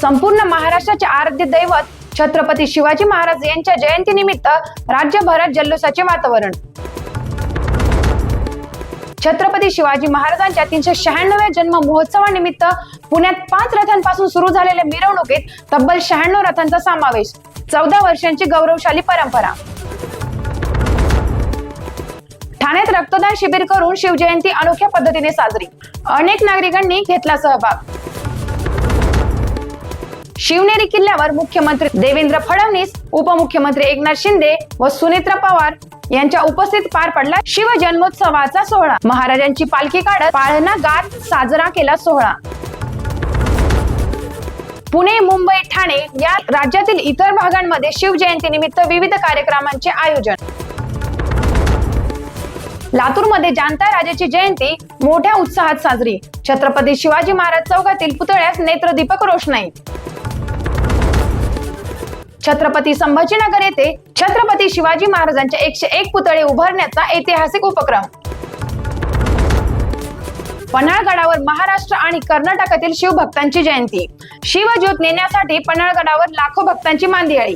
संपूर्ण महाराष्ट्राचे आराध्य दैवत छत्रपती शिवाजी महाराज यांच्या जयंतीनिमित्त राज्यभरात जल्लोषाचे वातावरण. छत्रपती शिवाजी महाराजांच्या तीनशे शहाण्णव्या जन्म महोत्सवानिमित्त पुण्यात पाच रथांपासून सुरू झालेल्या मिरवणुकीत तब्बल शहाण्णव रथांचा समावेश चौदा वर्षांची गौरवशाली परंपरा. ठाण्यात रक्तदान शिबिर करून शिवजयंती अनोख्या पद्धतीने साजरी. अनेक नागरिकांनी घेतला सहभाग. शिवनेरी किल्ल्यावर मुख्यमंत्री देवेंद्र फडणवीस उपमुख्यमंत्री एकनाथ शिंदे व सुनेत्रा पवार यांच्या उपस्थित पार पडला शिवजन्मोत्सवाचा सोहळा. महाराजांची पालखी काढत पाळणा गात साजरा केला सोहळा. पुणे मुंबई ठाणे या राज्यातील इतर भागांमध्ये शिवजयंती निमित्त विविध कार्यक्रमांचे आयोजन. लातूरमध्ये जाणता राजाची जयंती मोठ्या उत्साहात साजरी. छत्रपती शिवाजी महाराज चौकातील पुतळ्यास नेत्रदीपक रोषणाई. छत्रपती संभाजीनगर येथे छत्रपती शिवाजी महाराजांच्या एकशे एक पुतळे उभारण्याचा ऐतिहासिक उपक्रम. पन्हाळगडावर महाराष्ट्र आणि कर्नाटकातील शिवभक्तांची जयंती. शिवज्योत नेण्यासाठी पन्हाळगडावर लाखो भक्तांची मांदियाळी.